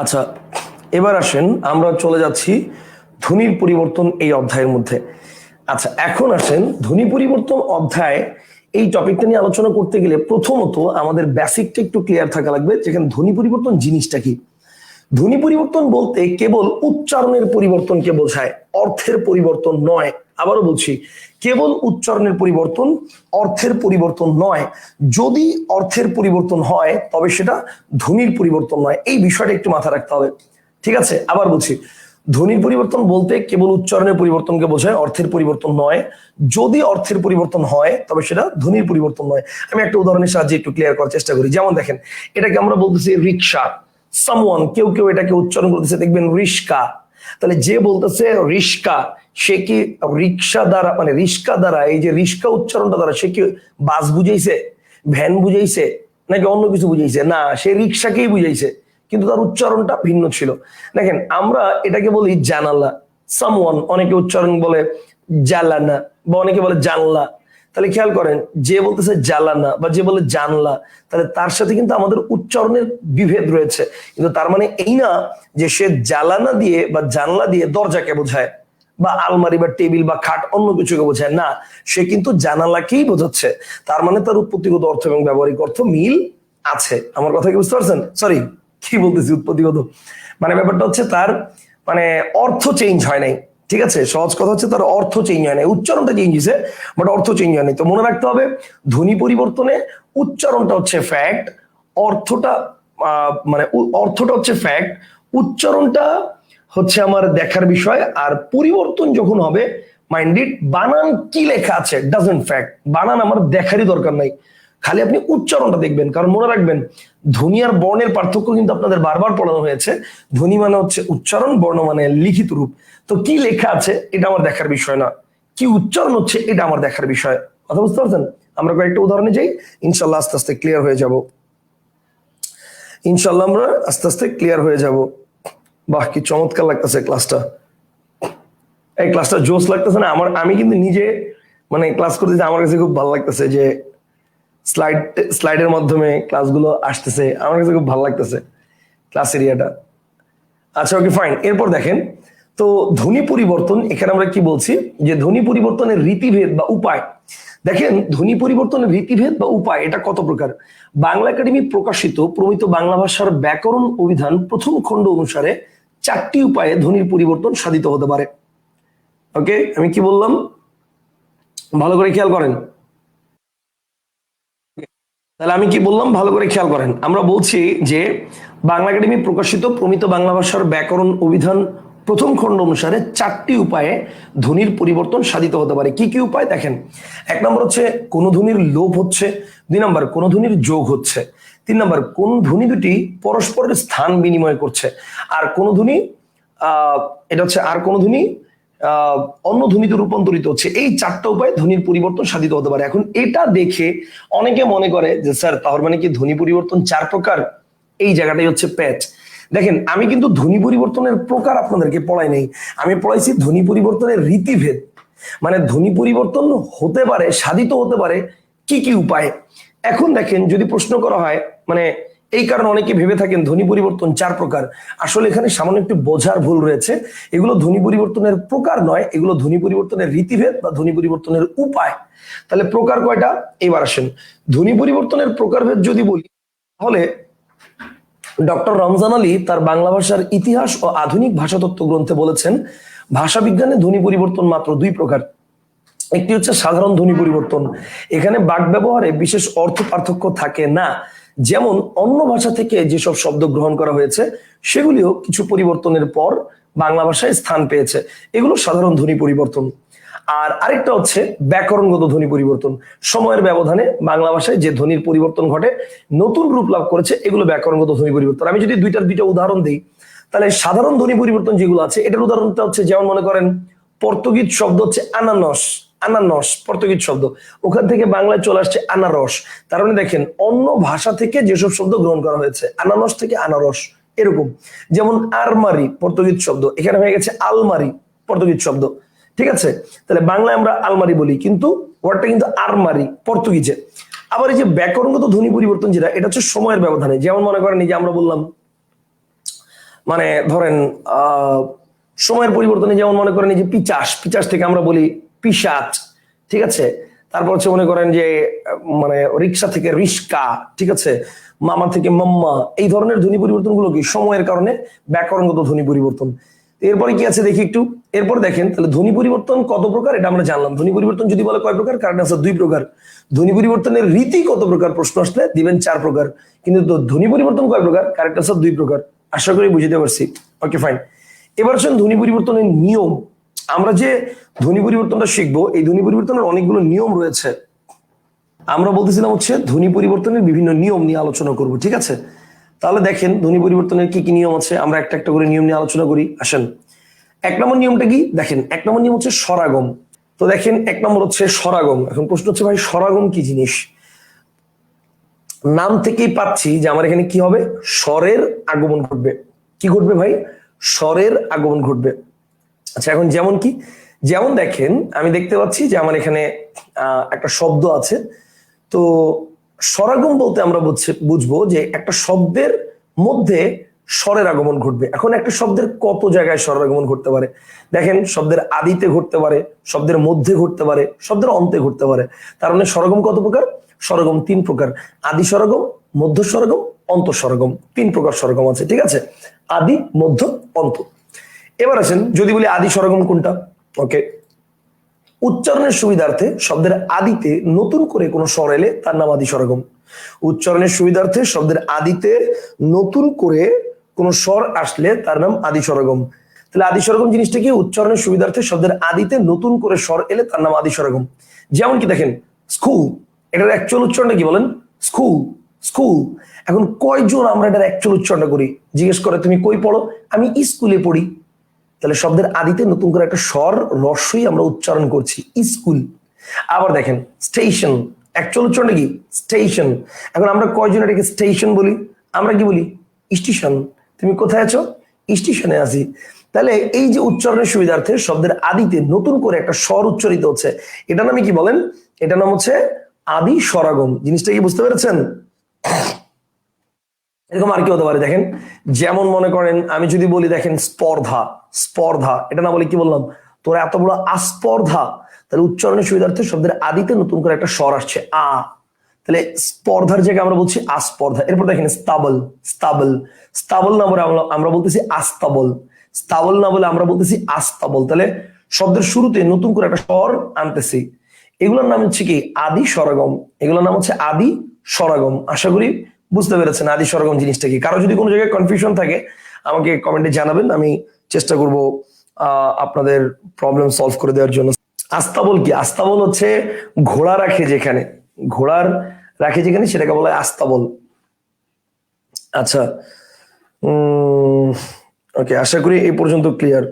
আচ্ছা এবার আসেন আমরা চলে যাচ্ছি ধ্বনির পরিবর্তন এই অধ্যায়ের মধ্যে। আচ্ছা এখন আসেন ধ্বনি পরিবর্তন অধ্যায় এই টপিকটা নিয়ে আলোচনা করতে গেলে প্রথমত আমাদের বেসিকটা একটু ক্লিয়ার থাকা লাগবে, যেখানে ধ্বনি পরিবর্তন জিনিসটা কি? ধ্বনি পরিবর্তন বলতে কেবল উচ্চারণের পরিবর্তনকে বোঝায়, অর্থের পরিবর্তন নয়। আবারও বলছি, কেবল উচ্চারণের পরিবর্তন, অর্থের পরিবর্তন নয়। যদি অর্থের পরিবর্তন হয়, তবে সেটা ধ্বনির পরিবর্তন নয়। এই বিষয়টা একটু মাথায় রাখতে হবে। ঠিক আছে, আবার বলছি, ধ্বনির পরিবর্তন বলতে কেবল উচ্চারণের পরিবর্তনকে বোঝায়, অর্থের পরিবর্তন নয়। যদি অর্থের পরিবর্তন হয়, তবে সেটা ধ্বনির পরিবর্তন নয়। আমি একটা উদাহরণের সাহায্যে একটু ক্লিয়ার করার চেষ্টা করি। যেমন দেখেন, এটাকে আমরা বলতেছি রিক্সা সামওয়ান কেউ কেউ এটাকে উচ্চারণ করতেছে, দেখবেন রিস্কা তাহলে যে বলতেছে রিস্কা সে কি রিক্সা দ্বারা মানে রিস্কা দ্বারা, এই যে রিস্কা উচ্চারণটা দ্বারা সে কি বাস বুঝাইছে, ভ্যান বুঝাইছে, নাকি অন্য কিছু বুঝাইছে? না, সে রিক্সাকেই বুঝাইছে, কিন্তু তার উচ্চারণটা ভিন্ন ছিল। দেখেন, আমরা এটাকে বলি জানালা। সামওয়ান অনেকে উচ্চারণ বলে জালানা, বা অনেকে বলে জানলা। তাহলে খেয়াল করেন, যে বলতেছে জালানা বা যে বলে জানলা, তাহলে তার সাথে কিন্তু আমাদের উচ্চারণের বিভেদ রয়েছে। কিন্তু তার মানে এই না যে সে জালানা দিয়ে বা জানলা দিয়ে দরজাকে বোঝায় বা আলমারি বা টেবিল বা খাট অন্য কিছুকে বোঝায়, না, সে কিন্তু জানালাকেই বোঝাচ্ছে। তার মানে তার উৎপত্তিগত অর্থ এবং ব্যবহারিক অর্থ মিল আছে। আমার কথা কি বুঝতে পারছেন? সরি কি বলতেছি উৎপত্তিগত? মানে ব্যাপারটা হচ্ছে তার মানে অর্থ চেঞ্জ হয় নাই। ঠিক আছে, সহজ কথা হচ্ছে তার অর্থ চেঞ্জ হয় নাই, উচ্চারণটা চেঞ্জ হয়েছে বাট অর্থ চেঞ্জ হয় নাই। তো মনে রাখতে হবে, ধ্বনি পরিবর্তনে উচ্চারণটা হচ্ছে ফ্যাক্ট অর্থটা মানে অর্থটা হচ্ছে ফ্যাক্ট উচ্চারণটা হচ্ছে আমার দেখার বিষয়, আর পরিবর্তন যখন হবে মাইন্ডেড বানান কি লেখা আছে ডাজেন্ট ফ্যাক্ট বানান আমার দেখারই দরকার নাই। খালি আপনি উচ্চারণটা দেখবেন, কারণ মনে রাখবেন, ধ্বনি আর বর্ণের পার্থক্য কিন্তু আপনাদের বারবার পড়ানো হয়েছে। ধ্বনি মানে হচ্ছে উচ্চারণ, বর্ণ মানে লিখিত রূপ। তো কি লেখা আছে এটা আমার দেখার বিষয় না। কি উচ্চারণ হচ্ছে এটা আমার দেখার বিষয়। কথা বুঝতে পারছেন? আমরা কয়েকটা উদাহরণে যাই ইনশাল্লাহ আস্তে আস্তে ক্লিয়ার হয়ে যাব। ইনশাল্লাহ আমরা আস্তে আস্তে ক্লিয়ার হয়ে যাব। বাহ, কি চমৎকার লাগতেছে ক্লাসটা এই ক্লাসটা জোস লাগতেছে না? আমার, আমি কিন্তু নিজে মানে ক্লাস করতেছি, আমার কাছে খুব ভালো লাগতেছে যে স্লাইড স্লাইডের মাধ্যমে ক্লাসগুলো আসতেছে। আমার কাছে খুব ভালো লাগতেছে ক্লাস এরিয়াটা আচ্ছা ওকে ফাইন এরপর দেখেন, তো ধ্বনি পরিবর্তন, এখানে আমরা কি বলছি? যে ধ্বনি পরিবর্তনের রীতিভেদ বা উপায়। দেখেন, ধ্বনি পরিবর্তনের রীতিভেদ বা উপায়, এটা কত প্রকার? বাংলা একাডেমি প্রকাশিত প্রমিত বাংলা ভাষার ব্যাকরণ অভিধান প্রথম খণ্ড অনুসারে চারটি উপায়ে ধ্বনির পরিবর্তন সাধিত হতে পারে। ওকে আমি কি বললাম? ভালো করে খেয়াল করেন। তাহলে আমি কি বললাম? ভালো করে খেয়াল করেন। আমরা বলছি যে বাংলা একাডেমি প্রকাশিত প্রমিত বাংলা ভাষার ব্যাকরণ অভিধান প্রথম খণ্ড অনুসারে চারটি উপায়ে ধ্বনির পরিবর্তন সাধিত হতে পারে। কি কি উপায়? দেখেন, এক নম্বর হচ্ছে কোন ধ্বনির লোপ হচ্ছে, দুই নম্বর কোন ধ্বনির যোগ হচ্ছে, তিন নম্বর কোন ধ্বনি দুটি পরস্পরের স্থান বিনিময় করছে, আর কোন ধ্বনি এটা হচ্ছে আর কোন ধ্বনি অন্য ধ্বনিতে রূপান্তরিত হচ্ছে। এই চারটা উপায় ধ্বনির পরিবর্তন সাধিত হতে পারে। এখন এটা দেখে অনেকে মনে করে যে, স্যার তার মানে কি ধ্বনি পরিবর্তন চার প্রকার? এই জায়গাটাই হচ্ছে প্যাচ। দেখেন, আমি কিন্তু ধ্বনি পরিবর্তনের প্রকার আপনাদেরকে পড়াই নাই। আমি পড়াইছি ধ্বনি পরিবর্তনের রীতিভেদ। মানে ধ্বনি পরিবর্তন হতে পারে, সাধিত হতে পারে, কি কি উপায়? এখন দেখেন, যদি প্রশ্ন করা হয় মানে এই কারণে অনেকে ভেবে থাকেন ধ্বনি পরিবর্তন চার প্রকার। আসলে এখানে সামান্য একটু বোঝার ভুল রয়েছে। এগুলো ধ্বনি পরিবর্তনের প্রকার নয়, এগুলো ধ্বনি পরিবর্তনের রীতিভেদ বা ধ্বনি পরিবর্তনের উপায়। তাহলে প্রকার কয়টা? এবার আসেন। ধ্বনি পরিবর্তনের প্রকারভেদ যদি বলি, তাহলে ডক্টর রমজান আলী তার বাংলা ভাষার ইতিহাস ও আধুনিক ভাষাতত্ত্ব গ্রন্থে বলেছেন, ভাষা বিজ্ঞানে ধ্বনি পরিবর্তন মাত্র দুই প্রকার। একটি হচ্ছে সাধারণ ধ্বনি পরিবর্তন। এখানে বাক ব্যবহারে বিশেষ অর্থ পার্থক্য থাকে না। যেমন অন্য ভাষা থেকে যেসব শব্দ গ্রহণ করা হয়েছে, সেগুলিও কিছু পরিবর্তনের পর বাংলা ভাষায় স্থান পেয়েছে। এগুলো সাধারণ ধ্বনি পরিবর্তন। আর আরেকটা হচ্ছে ব্যাকরণগত ধ্বনি পরিবর্তন। সময়ের ব্যবধানে বাংলা ভাষায় যে ধ্বনির পরিবর্তন ঘটে, নতুন রূপ লাভ করেছে, এগুলো ব্যাকরণগত ধ্বনি পরিবর্তন। আমি যদি দুইটার দুইটা উদাহরণ দিই, তাহলে সাধারণ ধ্বনি পরিবর্তন যেগুলো আছে, এটার উদাহরণটা হচ্ছে, যেমন মনে করেন, পর্তুগিজ শব্দ হচ্ছে আনানস। আনানস পর্তুগিজ শব্দ। ওখান থেকে বাংলায় চলে আসছে আনারস। তার মানে দেখেন অন্য ভাষা থেকে যেসব শব্দ গ্রহণ করা হয়েছে আনানস থেকে আনারস এরকম। যেমন আরমারি পর্তুগিজ শব্দ। এখানে হয়ে গেছে আলমারি পর্তুগিজ শব্দ। ঠিক আছে? তাহলে বাংলায় আমরা আলমারি বলি কিন্তু ওয়ার্ডটা কিন্তু আরমারি পর্তুগিজে। আবার এই যে ব্যাকরণগত ধ্বনি পরিবর্তন যেটা এটা হচ্ছে সময়ের ব্যবধানে। যেমন মনে করেন যে আমরা বললাম মানে ধরেন আহ, সময়ের পরিবর্তনে যেমন মনে করেন যে পিচাস পিচাস থেকে আমরা বলি পিসাচ ঠিক আছে? তারপর হচ্ছে মনে করেন যে মানে রিক্সা থেকে রিস্কা ঠিক আছে? মামা থেকে মাম্মা, এই ধরনের ধ্বনি পরিবর্তনগুলো কি? সময়ের কারণে ব্যাকরণগত ধ্বনি পরিবর্তন। এরপরে কি আছে দেখি একটু? এরপর দেখেন, তাহলে ধ্বনি পরিবর্তন কত প্রকার? এটা আমরা জানলাম। ধ্বনি পরিবর্তন যদি বলে কয় প্রকার? কারণ আছে দুই প্রকার। ধ্বনি পরিবর্তনের রীতি কত প্রকার? প্রশ্ন আসলে দিবেন চার প্রকার। কিন্তু ধ্বনি পরিবর্তন কয় প্রকার? কারেক্ট আনসার দুই প্রকার। আশা করি বুঝতে পারছি। ওকে ফাইন এবার হচ্ছেন ধ্বনি পরিবর্তনের নিয়ম। আমরা যে ধ্বনি পরিবর্তনটা শিখব, এই ধ্বনি পরিবর্তনের অনেকগুলো নিয়ম রয়েছে। আমরা বলতেছিলাম হচ্ছে ধ্বনি পরিবর্তনের বিভিন্ন নিয়ম নিয়ে আলোচনা করব, ঠিক আছে? তাহলে দেখেন ধ্বনি পরিবর্তনের কি কি নিয়ম আছে, আমরা একটা একটা করে নিয়ম নিয়ে আলোচনা করি। আসেন। এক নম্বর নিয়মটা কি? দেখেন, এক নম্বর নিয়ম হচ্ছে স্বরাগম। তো দেখেন, এক নম্বর হচ্ছে স্বরাগম। এখন প্রশ্ন হচ্ছে, ভাই, স্বরাগম কি জিনিস? নাম থেকেই পাচ্ছি যে আমার এখানে কি হবে? স্বরের আগমন ঘটবে। কি ঘটবে ভাই? স্বরের আগমন ঘটবে। আচ্ছা এখন যেমন কি, যেমন দেখেন, আমি দেখতে পাচ্ছি যে আমার এখানে একটা শব্দ আছে। তো স্বরাগম বলতে আমরা বুঝব যে একটা শব্দের মধ্যে স্বরের আগমন ঘটবে। এখন একটা শব্দের কত জায়গায় স্বরের আগমন ঘটতে পারে? দেখেন, শব্দের আদিতে ঘটতে পারে, শব্দের মধ্যে ঘটতে পারে, শব্দের অন্তে ঘটতে পারে। তার মানে স্বরগম কত প্রকার? স্বরগম তিন প্রকার। আদি স্বরগম, মধ্য স্বরগম, অন্ত স্বরগম। তিন প্রকার স্বরগম আছে, ঠিক আছে? আদি, মধ্য, অন্ত। এবার আছেন যদি বলি আদি স্বরগম কোনটা? ওকে উচ্চারণের সুবিধার্থে শব্দের আদিতে নতুন করে কোনো স্বর এলে তার নাম আদি স্বরগম উচ্চারণের সুবিধার্থে শব্দের আদিতে নতুন করে কোনো স্বর আসলে তার নাম আদি স্বরগম তাহলে আদি স্বরগম জিনিসটা কি? উচ্চারণের সুবিধার্থে শব্দের আদিতে নতুন করে স্বর এলে তার নাম আদি স্বরগম যেমন কি দেখেন স্কুল এটার অ্যাকচুয়াল উচ্চারণটা কি বলেন? স্কুল স্কুল এখন কয়জন আমরা এটার অ্যাকচুয়াল উচ্চারণটা করি? জিজ্ঞেস করে, তুমি কই পড়ো? আমি স্কুলে পড়ি। তাহলে শব্দের আদিতে নতুন করে একটা স্বর রস্যই আমরা উচ্চারণ করছি, স্কুল। আবার দেখেন, স্টেশন। অ্যাকচুয়াল উচ্চারণটা কি? স্টেশন। এখন আমরা কয়জন এটাকে স্টেশন বলি? আমরা কি বলি? স্টেশন। তুমি কোথায় আছো? স্টেশনে আছি। তাহলে এই যে উচ্চারণের সুবিধার্থে শব্দের আদিতে নতুন করে একটা স্বর উচ্চারিত হচ্ছে এটা নামে কি বলেন? এটা নাম হচ্ছে আদি স্বরাগম। জিনিসটা কি বুঝতে পেরেছেন? এরকম আর কি হতে পারে, দেখেন। যেমন মনে করেন, আমি যদি বলি, দেখেন, স্পর্ধা স্পর্ধা, এটা না বলে কি বললাম? তোরা এত বড় আস্পর্ধা, তাহলে উচ্চারণের সুবিধার্থে শব্দের আদিতে নতুন করে একটা স্বর আসছে, আ। তাহলে স্পর্ধার জায়গায় আমরা বলছি আস্পর্ধা। এরপর দেখেন, স্তাবল স্তাবল। স্তাবল না বলে আমরা বলতেছি আস্তাবল। স্তাবল না বলে আমরা বলতেছি আস্তাবল। তাহলে শব্দের শুরুতে নতুন করে একটা স্বর আনতেছি। এগুলোর নাম হচ্ছে কি? আদি স্বরাগম। এগুলোর নাম হচ্ছে আদি স্বরাগম। আশা করি বুঝতে পেরেছেন আদি সরগম জিনিসটা কি? কারও যদি কোনো জায়গায় কনফিউশন থাকে, আমাকে কমেন্টে জানাবেন। আমি চেষ্টা করব আপনাদের প্রবলেম সলভ করে দেওয়ার জন্য। আস্তাবল কি? আস্তাবল হচ্ছে ঘোড়া রাখে যেখানে। ঘোড়ার রাখে যেখানে, সেটাকে বলা হয় আস্তাবল। আচ্ছা উম ওকে আশা করি এই পর্যন্ত ক্লিয়ার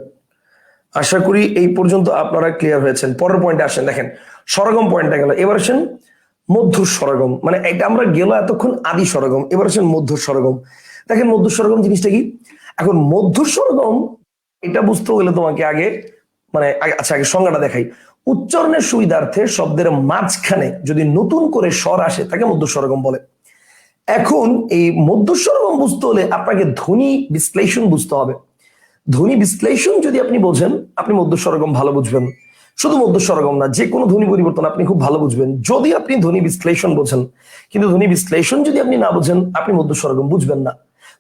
আশা করি এই পর্যন্ত আপনারা ক্লিয়ার হয়েছেন। পরের পয়েন্টে আসেন। দেখেন, সরগম পয়েন্টটা গেল। এবার আসেন মধ্য সরগম। মানে এটা আমরা গেল এতক্ষণ আদি সরগম, এবার আসেন মধ্য সরগম। দেখেন মধ্য সরগম জিনিসটা কি? এখন মধ্য সরগম, এটা বুঝতে গেলে তোমাকে আগে মানে আচ্ছা আগে সংজ্ঞাটা দেখাই। উচ্চারণের সুবিধার্থে শব্দের মাঝখানে যদি নতুন করে স্বর আসে, তাকে মধ্য সরগম বলে। এখন এই মধ্য সরগম বুঝতে হলে আপনাকে ধ্বনি বিশ্লেষণ বুঝতে হবে। ধ্বনি বিশ্লেষণ যদি আপনি বোঝেন, আপনি মধ্য স্বরগম ভালো বুঝবেন। শুধু মধ্য স্বরগম না, যে কোনো ধ্বনি পরিবর্তন আপনি খুব ভালো বুঝবেন। যদি আপনি ধ্বনি বিশ্লেষণ বোঝেন, কিন্তু ধ্বনি বিশ্লেষণ যদি আপনি না বোঝেন, আপনি মধ্য স্বরগম বুঝবেন না।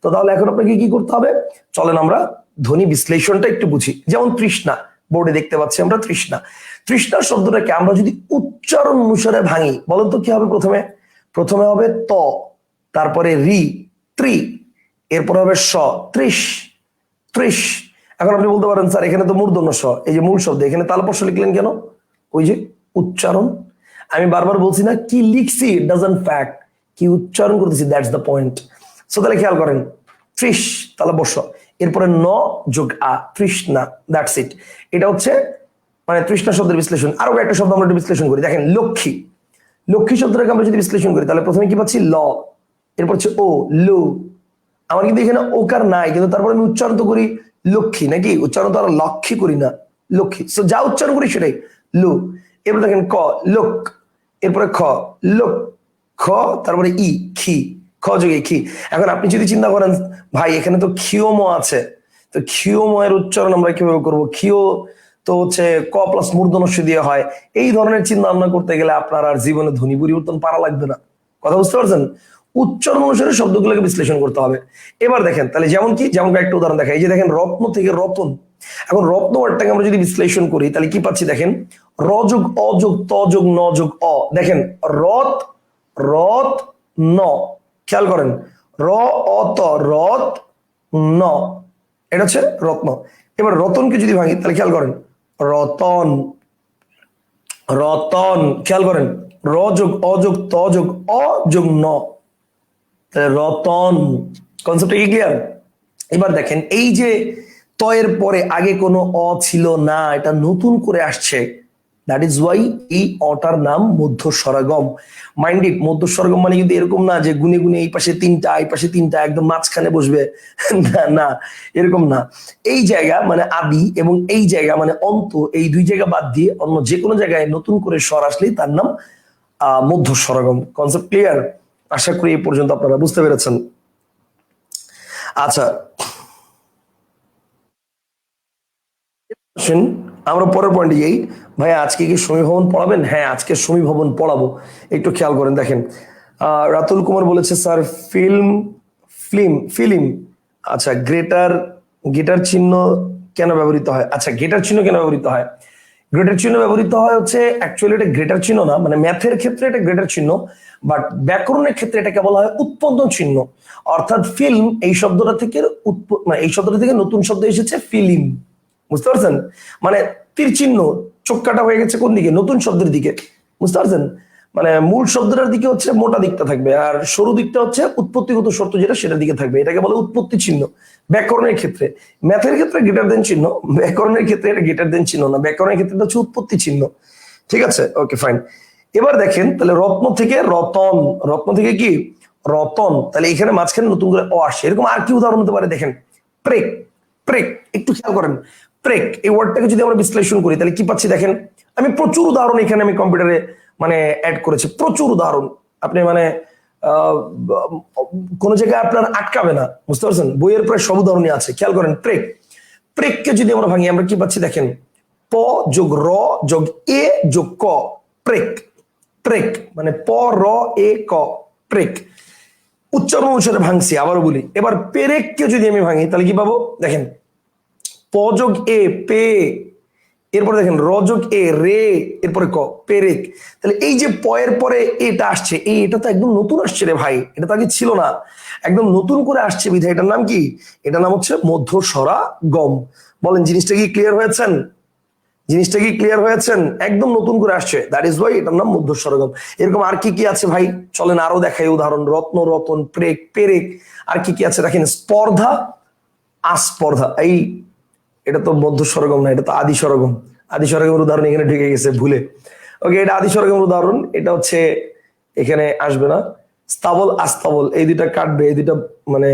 তো তাহলে এখন আপনাকে কি করতে হবে? চলেন আমরা ধ্বনি বিশ্লেষণটা একটু বুঝি। যেমন তৃষ্ণা, বোর্ডে দেখতে পাচ্ছি আমরা তৃষ্ণা। তৃষ্ণা শব্দটাকে আমরা যদি উচ্চারণ অনুসারে ভাঙি, বলেন তো কি হবে প্রথমে? প্রথমে হবে ত, তারপরে রি, ত্রি, এরপরে হবে স, ত্রিশ ত্রিশ এখন আপনি বলতে পারেন, স্যার, এখানে তো মূর্ধন্য স এই যে মূল শব্দ, এখানে তালপর্ষ লিখলেন কেন? ওই যে উচ্চারণ। আমি বারবার বলছি না, কি লিখছি? ফ্যাক্ট কি উচ্চারণ করতেছি? দ্যাটস দ্য পয়েন্ট সো তাহলে খেয়াল করেন, ত্রিশ বর্ষ এরপরে ন যোগ আ তৃষ্ণা দ্যাটস ইট এটা হচ্ছে মানে তৃষ্ণা শব্দের বিশ্লেষণ। আরও একটা শব্দ আমরা একটু বিশ্লেষণ করি। দেখেন, লক্ষ্মী। লক্ষ্মী শব্দটাকে আমরা যদি বিশ্লেষণ করি, তাহলে প্রথমে কি পাচ্ছি? ল। এরপর হচ্ছে ও, লু। আমার কিন্তু এখানে ওকার নাই, কিন্তু তারপরে আমি উচ্চারণ তো করি লক্ষ্মী নাকি? উচ্চারণ তো আর লক্ষ্মী করি না, লক্ষ্মী। সো যা উচ্চারণ করি সেটাই। লু। এরপর দেখেন ক, লোক। এরপরে খ, লোক। খ, তারপরে ই, খি। খ যোগে খি। এখন আপনি যদি চিন্তা করেন, ভাই, এখানে তো খিওমো আছে। তো ক্ষীয়ময়ের উচ্চারণ আমরা কীভাবে করব? ক্ষীয় তো হচ্ছে ক প্লাস মূর্ধনস্য দিয়ে হয়। এই ধরনের চিন্তা ভাবনা করতে গেলে আপনার আর জীবনে ধ্বনি পরিবর্তন পারা লাগবে না। কথা বুঝতে পারছেন? উচ্চারণ অনুসারে শব্দগুলোকে বিশ্লেষণ করতে হবে। এবার দেখেন, তাহলে যেমন কি, যেমন একটা উদাহরণ দেখা এই যে দেখেন, রত্ন থেকে রতন। এখন রত্ন ওয়ার্ডটাকে আমরা যদি বিশ্লেষণ করি, তাহলে কি পাচ্ছি দেখেন? রযোগ অযোগ তযোগ নযোগ অ। দেখেন, রত রত, ন। খেয়াল করেন, র অত রত, ন। এটা হচ্ছে রত্ন। এবার রতনকে যদি ভাঙি, তাহলে খেয়াল করেন, রতন রতন। খেয়াল করেন, র যোগ অযোগ ত যোগ অ যোগ ন। রতন কনসেপ্টটা কি ক্লিয়ার এবার দেখেন, এই যে তয়ের পরে আগে কোনো অ ছিল না, এটা নতুন করে আসছে। দ্যাট ইজ ওয়াই এই অটার নাম মধ্য স্বরাগম মাইন্ড ইট মধ্য স্বরাগম মানে কিন্তু এরকম না যে গুনে গুনে এই পাশে তিনটা, এই পাশে তিনটা, একদম মাঝখানে বসবে, না না, এরকম না। এই জায়গা মানে আদি এবং এই জায়গা মানে অন্ত এই দুই জায়গা বাদ দিয়ে অন্য যে কোনো জায়গায় নতুন করে স্বর আসলেই তার নাম আহ মধ্য স্বরাগম কনসেপ্ট ক্লিয়ার আশা করি এই পর্যন্ত আপনারা বুঝতে পেরেছেন। আচ্ছা। আমরা পরের পয়েন্টে যাই। ভাই, আজকে কি সমী ভবন পড়াবেন? হ্যাঁ আজকে সমী ভবন পড়াবো। একটু খেয়াল করেন, দেখেন। রাতুল কুমার বলেছে, স্যার, ফিল্ম ফিল্ম ফিল্ম। আচ্ছা গ্রেটার, গেটার চিহ্ন কেন ব্যবহৃত হয়? আচ্ছা গেটার চিহ্ন কেন ব্যবহৃত হয়? গ্রেটার চিহ্ন ব্যবহৃত হয় হচ্ছে অ্যাকচুয়ালি এটা গ্রেটার চিহ্ন না মানে ম্যাথের ক্ষেত্রে এটা গ্রেটার চিহ্ন বাট ব্যাকরণের ক্ষেত্রে এটাকে বলা হয় উৎপন্ন চিহ্ন। অর্থাৎ ফিল্ম এই শব্দটা থেকে মানে এই শব্দটা থেকে নতুন শব্দ এসেছে ফিল্ম বুঝতে পারছেন? মানে তীর চিহ্ন চোখ কাটা হয়ে গেছে কোন দিকে? নতুন শব্দের দিকে। বুঝতে পারছেন? মানে মূল শব্দটার দিকে হচ্ছে মোটা দিকটা থাকবে আর সরু দিকটা হচ্ছে উৎপত্তিগত শর্ত যেটা সেটার দিকে থাকবে। এটাকে বলে উৎপত্তি চিহ্ন। ব্যাকরণের ক্ষেত্রে। ম্যাথের ক্ষেত্রে গেটার দেন চিহ্ন। ব্যাকরণের ক্ষেত্রে এটা গেটার দেন চিহ্ন না। ব্যাকরণের ক্ষেত্রে হচ্ছে উৎপত্তি চিহ্ন। ঠিক আছে? ওকে ফাইন এবার দেখেন, তাহলে রত্ন থেকে রতন। রত্ন থেকে কি? রতন। তাহলে এখানে মাঝখানে নতুন করে অ আসে এরকম আর কি উদাহরণ হতে পারে দেখেন? প্রেক। প্রেক। একটু খেয়াল করেন। প্রেক। এই ওয়ার্ডটাকে যদি আমরা বিশ্লেষণ করি, তাহলে কি পাচ্ছি দেখেন? আমি প্রচুর উদাহরণ এখানে আমি কম্পিউটারে মানে অ্যাড করেছে। প্রচুর উদাহরণ আপনি মানে কোন জায়গায় আপনার আটকাবে না। বুঝতে পারছেন? বইয়ের প্রায় সব উদাহরণই আছে। খেয়াল করেন, প্রেক। প্রেককে যদি আমরা ভাঙি, আমরা কি পাচ্ছি? দেখেন, প যোগ র যোগ এ যোগ ক। প্রেক। প্রেক। মানে প, র, এ, ক। প্রেক। উচ্চারণ অনুসারে ভাঙছি, আবারও বলি। এবার পেরেককে যদি আমি ভাঙি, তাহলে কি পাবো? দেখেন, প যোগ এ, পে এরপরে দেখেন রজক এ, রে, এরপরে ক, পেরেক। তাহলে এই যে পয়ের পরে এটা আসছে, এই এটা তো একদম নতুন আসছে রে ভাই, এটা তো আগে ছিল না। একদম নতুন করে আসছে বিধায়, এটার নাম কি? এটার নাম হচ্ছে মধ্য সরা গম। বলেন, জিনিসটা কি ক্লিয়ার হয়েছেন? জিনিসটা কি ক্লিয়ার হয়েছেন? একদম নতুন করে আসছে। দ্যাট ইজ ওয়াই এটার নাম মধ্য সরগম এরকম আর কি কি আছে ভাই? চলেন আরও দেখাই উদাহরণ, রত্ন, রতন, প্রেক, পেরেক। আর কি কি আছে? দেখেন, স্পর্ধা, আস্পর্ধা। এই এটা তো মধ্য সরগম না, এটা তো আদি সরগম। আদি সরগমের উদাহরণ এখানে ঢুকে গেছে, ভুলে। ওকে এটা আদি সরগমের উদাহরণ, এটা হচ্ছে এখানে আসবে না। স্তাবল, আস্তাবল, এই দুইটা কাটবে, এই দুইটা মানে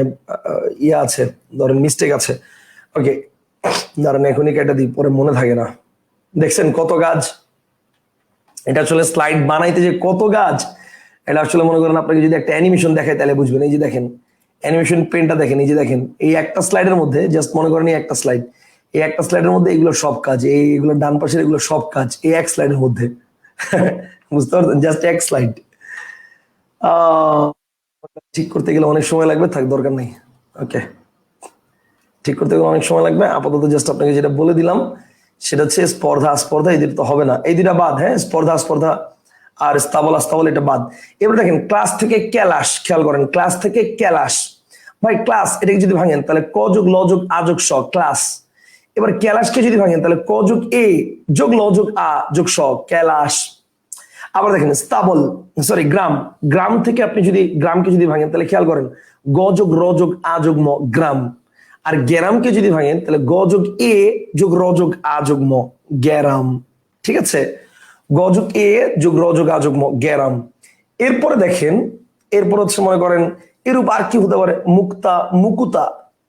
ইয়ে আছে, ধরেন মিস্টেক আছে। ওকে দাঁড়ান এখনই কেটে দিই, পরে মনে থাকে না। দেখছেন কত গাছ? এটা আসলে স্লাইড বানাইতে যে কত গাছ, এটা আসলে মনে করেন আপনাকে যদি একটা অ্যানিমেশন দেখায়, তাহলে বুঝবেন। এই যে দেখেন অ্যানিমেশন পেনটা দেখেন, এই যে দেখেন, এই একটা স্লাইডের মধ্যে জাস্ট মনে করেন একটা স্লাইড এই একটা স্লাইডের মধ্যে এগুলো সব কাজ, এই এগুলো ডান পাশের এগুলো সব কাজ, এই এক স্লাইডের মধ্যে। বুঝতে পারছেন? জাস্ট এক স্লাইড ঠিক করতে গেলে অনেক সময় লাগবে? থাক, দরকার নেই। ওকে ঠিক করতে গেলে অনেক সময় লাগবে। আপাতত জাস্ট আপনাকে যেটা বলে দিলাম, সেটা হচ্ছে স্পর্ধা স্পর্ধা, এই দুটো তো হবে না। এই দুটা বাদ হ্যাঁ? স্পর্ধা স্পর্ধা আর স্তাবল, আস্তাবল, এটা বাদ। এবার দেখেন ক্লাস থেকে ক্যালাস, খেয়াল করেন ক্লাস থেকে ক্যালাস। ভাই ক্লাস এটাকে যদি ভাঙেন, তাহলে ক যোগ ল যোগ আ স ক্লাস এবার ক্যালাসকে যদি ভাঙেন, তাহলে ক যোগ এ যোগ ল যোগ আ যোগ স ক্যালাস আবার দেখেন, স্তাবল সরি গ্রাম। গ্রাম থেকে আপনি যদি গ্রামকে যদি ভাঙেন, তাহলে খেয়াল করেন, গ যোগ র যোগ আ যোগ ম, গ্রাম। আর গ্যারামকে যদি ভাঙেন, তাহলে গ যোগ এ যোগ র যোগ আ যোগ ম, গ্যারাম। ঠিক আছে? গ যোগ এ যোগ র যোগ আ যোগ ম, গ্যারাম। এরপরে দেখেন, এরপর হচ্ছে মনে করেন, এরূপ আর কি হতে পারে? মুক্তা, মুকুতা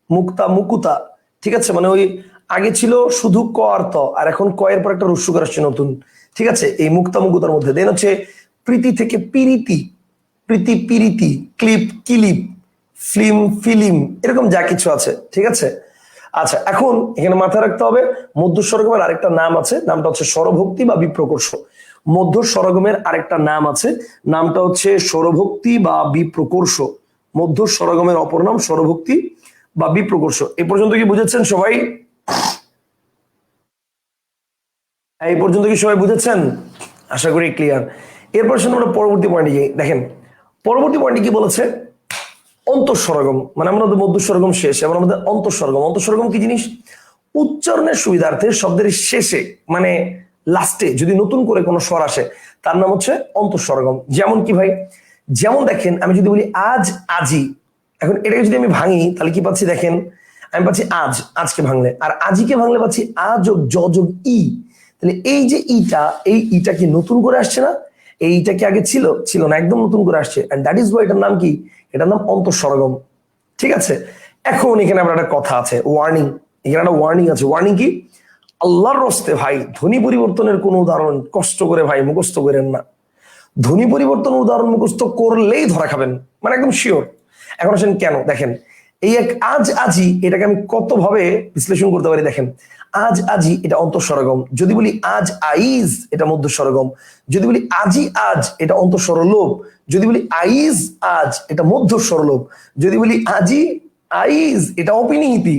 মুক্তা, মুকুতা। ঠিক আছে? মানে ওই আগে ছিল শুধু ক ত, আর এখন ক এর পর একটা রস্যুকার আসছে নতুন। ঠিক আছে? এই মুক্তা মুকুতার মধ্যে। দেন হচ্ছে প্রীতি থেকে পিরিতি। প্রীতি, পিরিতি, ক্লিপ, কিলিপ, ফিল্ম, ফিলিম, এরকম যা কিছু আছে। ঠিক আছে? আচ্ছা এখন এখানে মাথায় রাখতে হবে মধ্য স্বরগমের আরেকটা নাম আছে, নামটা হচ্ছে স্বরভক্তি বা বিপ্রকর্ষ। মধ্য স্বরগমের আরেকটা নাম আছে, নামটা হচ্ছে স্বরভক্তি বা বিপ্রকর্ষ। মধ্য স্বরগমের অপর নাম স্বরভক্তি বা বিপ্রকর্ষ। এ পর্যন্ত কি বুঝেছেন সবাই? এই পর্যন্ত কি সবাই বুঝেছেন? আশা করি ক্লিয়ার এরপর শুনে আমরা পরবর্তী পয়েন্টে যাই দেখেন, পরবর্তী পয়েন্টে কি বলেছে? অন্তঃস্বরগম মানে আমাদের মধ্যস্বরগম শেষ, এবার আমাদের অন্তঃস্বরগম অন্তঃস্বরগম কি জিনিস? উচ্চারণের সুবিধার্থে শব্দের শেষে মানে লাস্টে যদি নতুন করে কোনো স্বর আসে, তার নাম হচ্ছে অন্তঃস্বরগম যেমন কি ভাই? যেমন দেখেন, আমি যদি বলি আজ আজি, এখন এটাকে যদি আমি ভাঙি, তাহলে কি পাচ্ছি দেখেন? আমি পাচ্ছি আজ, আজকে ভাঙলে। আর আজিকে ভাঙলে পাচ্ছি আ যোগ জ যোগ ই। তাহলে এই যে ইটা, এই ইটা কি নতুন করে আসছে না? এইটা কি আগে ছিল? ছিল না, একদম নতুন করে আসছে। এন্ড দ্যাট ইজ ওয়াই এটার নাম কি? এটার নাম অন্তঃস্বরগম ঠিক আছে? এখন এখানে আমরা একটা কথা আছে ওয়ার্নিং এখানে একটা ওয়ার্নিং আছে। ওয়ার্নিং কি? আল্লাহর রস্তে ভাই, ধ্বনি পরিবর্তনের কোনো উদাহরণ কষ্ট করে ভাই, মুখস্থ করেন না। ধ্বনি পরিবর্তন উদাহরণ মুখস্থ করলেই ধরা খাবেন। মানে একদম শিওর এখন আসেন কেন? দেখেন এই এক আজ আজি এটাকে আমি কত ভাবে বিশ্লেষণ করতে পারি দেখেন? আজ আজি এটা অন্তঃস্বরগম যদি বলি আজ আইজ, এটা মধ্য স্বরগম যদি বলি আজি আজ, এটা অন্তঃস্বরলোভ যদি বলি আইজ আজ, এটা মধ্য স্বরলোভ যদি বলি আজি আইজ, এটা অপিনিহিতি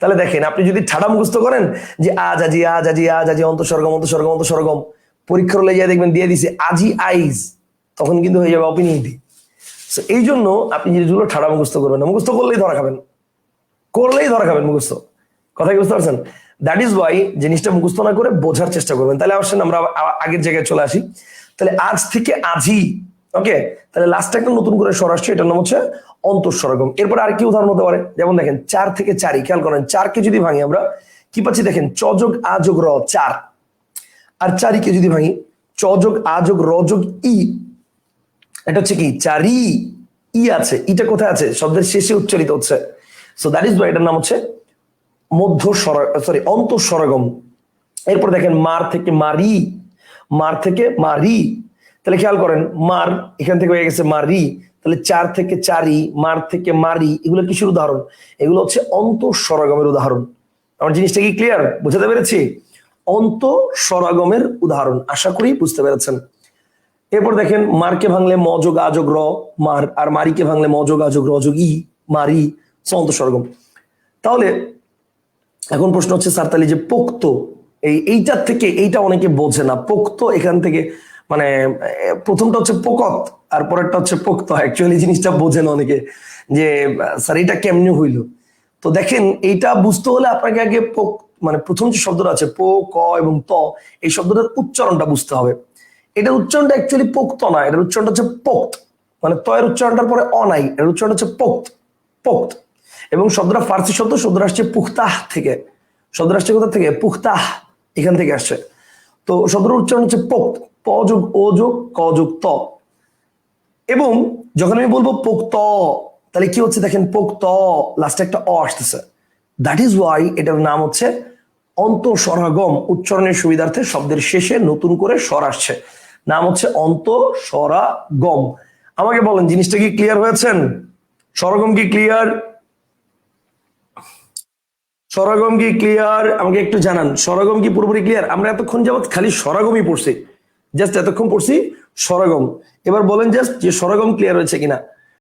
তাহলে দেখেন, আপনি যদি ঠাডা মুখস্থ করেন যে আজ আজি আজ আজি আজ আজি অন্তঃস্বর্গম অন্তঃস্বর্গম অন্তঃস্বর্গম পরীক্ষার যা দেখবেন দিয়ে দিছে আজি আইজ, তখন কিন্তু হয়ে যাবে অপিনিহিতি So, এই জন্য আপনি জিনিসগুলো ঠাডা মুখস্থ করবেন না মুখস্থ করলেই ধরা খাবেন। করলেই ধরা খাবেন মুখস্থ। কথা বুঝতে পারছেন? দ্যাট ইজ ওয়াই জিনিসটা মুখস্থ না করে বোঝার চেষ্টা করবেন। তাহলে আসেন আমরা আগের জায়গায় চলে আসি। তাহলে আজ থেকে আজই ওকে তাহলে লাস্টে একটা নতুন করে স্বর আসছে এটার নাম হচ্ছে অন্তঃস্বরগম। এরপরে আর কি উদাহরণ হতে পারে? যেমন দেখেন চার থেকে চারই খেয়াল করেন চারকে যদি ভাঙি আমরা কি পাচ্ছি দেখেন চযোগ আযোগ র চার। আর চারিকে যদি ভাঙি চযোগ আযোগ রযোগ ই এটা হচ্ছে কি? চারি ই আছে। ইটা কোথায় আছে? শব্দের শেষে উচ্চারিত হচ্ছে। সো দ্যাট ইজ এটার নাম হচ্ছে মধ্য সরি অন্তঃস্বরগম এরপর দেখেন মার থেকে মারি। মার থেকে মারি। তাহলে খেয়াল করেন, মার এখান থেকে হয়ে গেছে মারি। তাহলে চার থেকে চারি, মার থেকে মারি, এগুলো কিসের উদাহরণ? এগুলো হচ্ছে অন্তঃস্বরগমের উদাহরণ। আমার জিনিসটা কি ক্লিয়ার বুঝাতে পেরেছি? অন্তঃস্বরগমের উদাহরণ। আশা করি বুঝতে পেরেছেন। এরপর দেখেন, মারকে ভাঙলে মযোগ আযোগ র, মার, আর মারিকে ভাঙলে মযোগ আযোগ রযোগ ই, মারি অন্তঃস্বরগম তাহলে এখন প্রশ্ন হচ্ছে, স্যার যে পোক্ত, এই এইটার থেকে এইটা অনেকে বোঝে না। পোক্ত এখান থেকে মানে প্রথমটা হচ্ছে পোকত, আর পরেরটা হচ্ছে পোক্ত। অ্যাকচুয়ালি জিনিসটা বোঝে না অনেকে যে, স্যার, এটা কেমনে হইল? তো দেখেন, এইটা বুঝতে হলে আপনাকে আগে পোক মানে প্রথম যে শব্দটা আছে, পো, ক এবং ত, এই শব্দটার উচ্চারণটা বুঝতে হবে। এটার উচ্চারণটা অ্যাকচুয়ালি পোক্ত না, এটার উচ্চারণটা হচ্ছে পোক্ত। মানে তয়ের উচ্চারণটার পরে অ নাই এর উচ্চারণ হচ্ছে পোক্ত পোক্ত। এবং শব্দটা ফার্সি শব্দ, শব্দটা আসছে পুখতাহ থেকে। শব্দটা আসছে কোথা থেকে? পুখতাহ, এখান থেকে আসছে। তো শব্দটার উচ্চারণ হচ্ছে পোক্ত, প যোগ ও যোগ ক যোগ ত। এবং যখন আমি বলব পোক্ত, তাহলে কি হচ্ছে দেখেন, পোক্ত লাস্টে একটা অ আসতেছে। দ্যাট ইজ ওয়াই এটার নাম হচ্ছে অন্তঃস্বরাগম উচ্চারণের সুবিধার্থে শব্দের শেষে নতুন করে স্বর আসছে। নাম হচ্ছে অন্ত সরাগম আমাকে বলেন, জিনিসটা কি ক্লিয়ার হয়েছেন সরগম কি ক্লিয়ার সরগম কি ক্লিয়ার আমাকে একটু জানান সরগম কি পুরোপুরি ক্লিয়ার আমরা এতক্ষণ যাবত খালি সরগমই পড়ছি। জাস্ট এতক্ষণ পড়ছি সরগম এবার বলেন জাস্ট যে সরগম ক্লিয়ার হয়েছে কিনা।